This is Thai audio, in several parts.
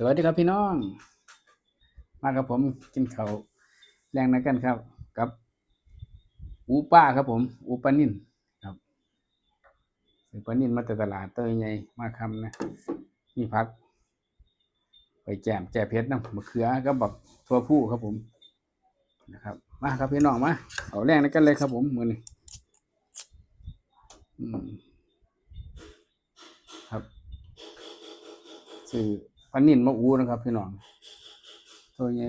สวัสดีครับพี่น้อง มากับผมกินเขาแรงนักกันครับ กับอูป้าครับผม อูปานินครับซื้อปานินมาจากตลาดเตยใหญ่มาคำนะมีพัก ไปแจมแจเพชรนะมะเขือก็แบบทั่วผู้ครับผมนะครับ มาครับพี่น้องมาเอาแรงนักกันเลยครับผมมือนี้อืมครับซื้อ ปลานิ่นมาอูนะครับ พี่น้อง ตัวใหญ่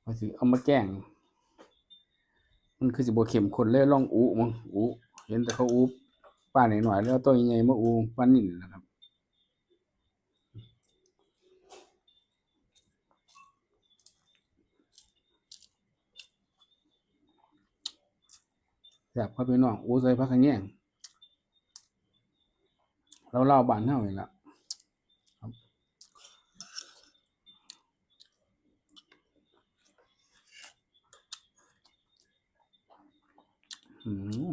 เอาสิเอามาแกล้งมันคือสิบเข็มคนเลยลองอูมั้งอูเห็นแต่เขาอูป้าหน่อยหน่อยๆแล้วตัวใหญ่มาอูปลานิ่นนะครับแซ่บครับพี่น้องอูใส่ผักขแยง เราเล่าบ้านเท่านี่ละครับอืม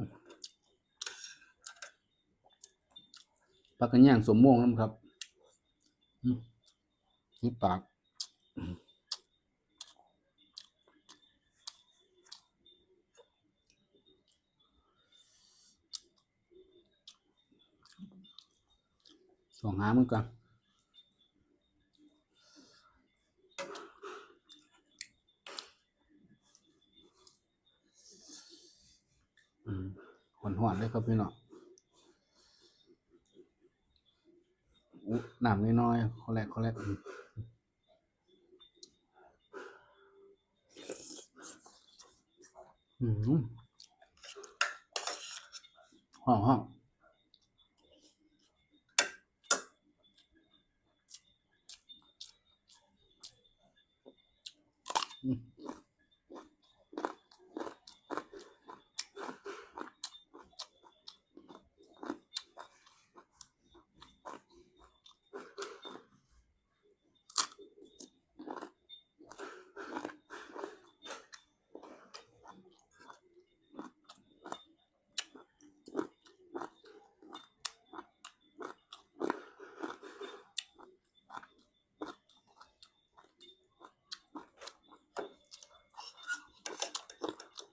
ปลากระย่างสมม่วงน้ำครับอืมที่ปาก สองหามันกันอืมหอนหอนเลยครับพี่น้องอุ๊น้ำน้อยๆขอแรกขอแรกอืมอืมห้องห้อง Mm-hmm.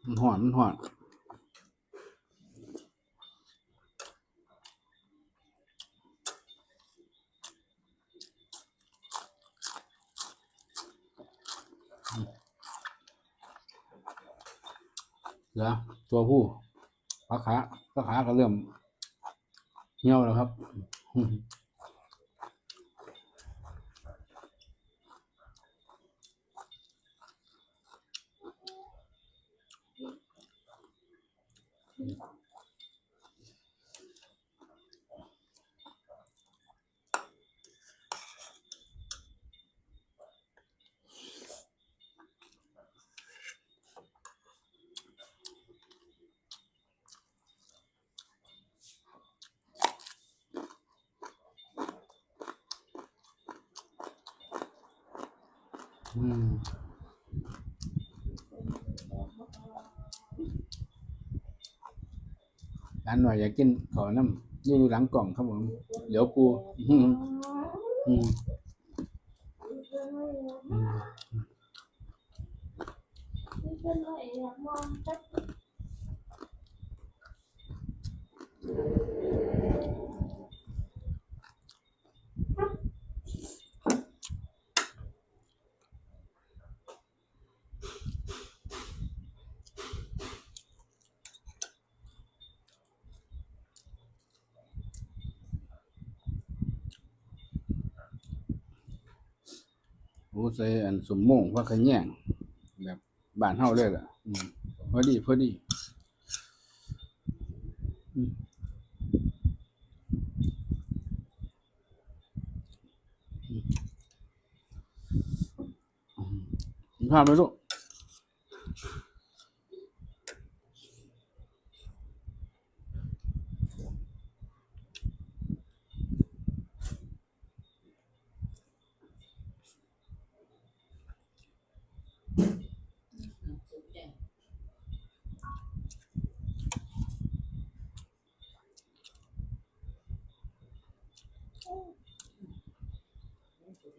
มันหอนมันหอนเหลือตัวผู้ปลาขาปลาขาก็เริ่มเหี่ยวแล้วครับ อืม ร้านหน่อยอยากกินขอน้ำอยู่หลังกล่องครับผมเดี๋ยวกูอืมอืมอืม โอ้ใส่อันสมโมงว่าขะแยงแบบบ้านเฮาเลยล่ะอืมพอดีพอดีอืมอืม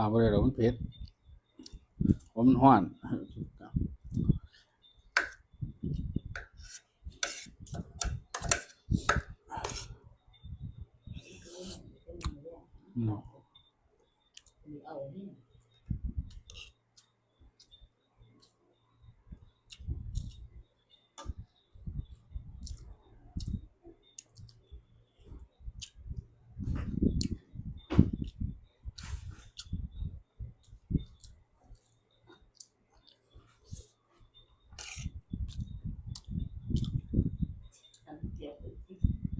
ข้าวไปเลยหรอกมันเผ็ดผมมันห้อนอืม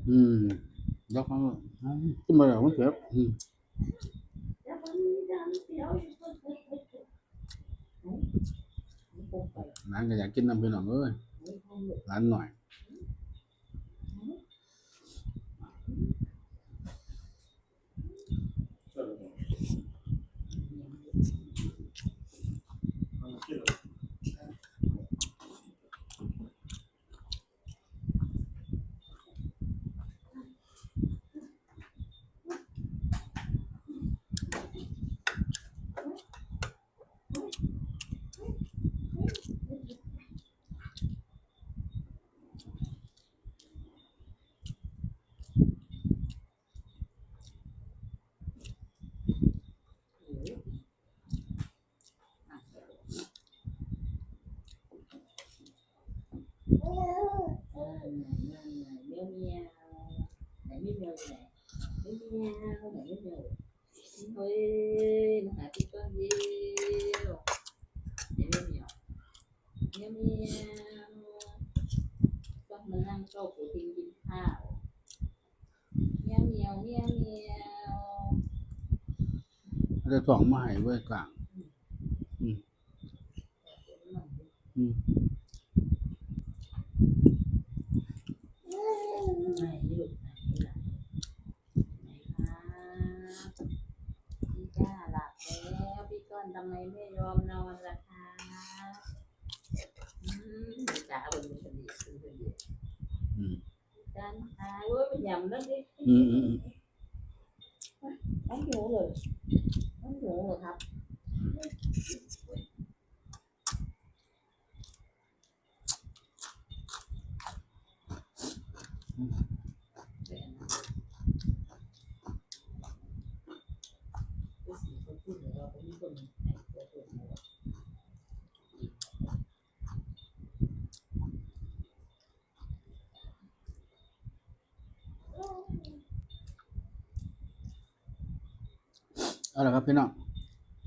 อืมแล้วเขาขึ้นมาแล้วมันเจ็บอืมร้านก็อยากกินน้ำเป็นหน่อยเฮ้ยมาหาพี่ก้อนเดียวหน่อยวเมียวก็มานั่งโต๊ะปูทิ้งกินข้าวเมียวเมียวเมียวเมียวเอาจะสองมาให้ไว้กลางอืมไหนลูกไหนไหนไหนครับพี่จ้าหลับแล้วพี่ก้อน ทำไมไม่ยอมนอนล่ะคะอืมจ๋าบนมือคนดีคือคนดีอืมกันหาเว้ยไปยำนั่นดิอืมอืมอืมน้องหนูเลยน้องหนูเหรอครับเเอาละครับพี่น้อง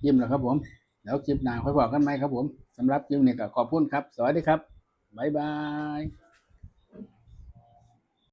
ยิ้มแล้วครับผมแล้วคลิปหน้าค่อยบอกกันไหมครับผมสำหรับคลิปนี้ก็ขอบคุณครับ สวัสดีครับบ๊ายบาย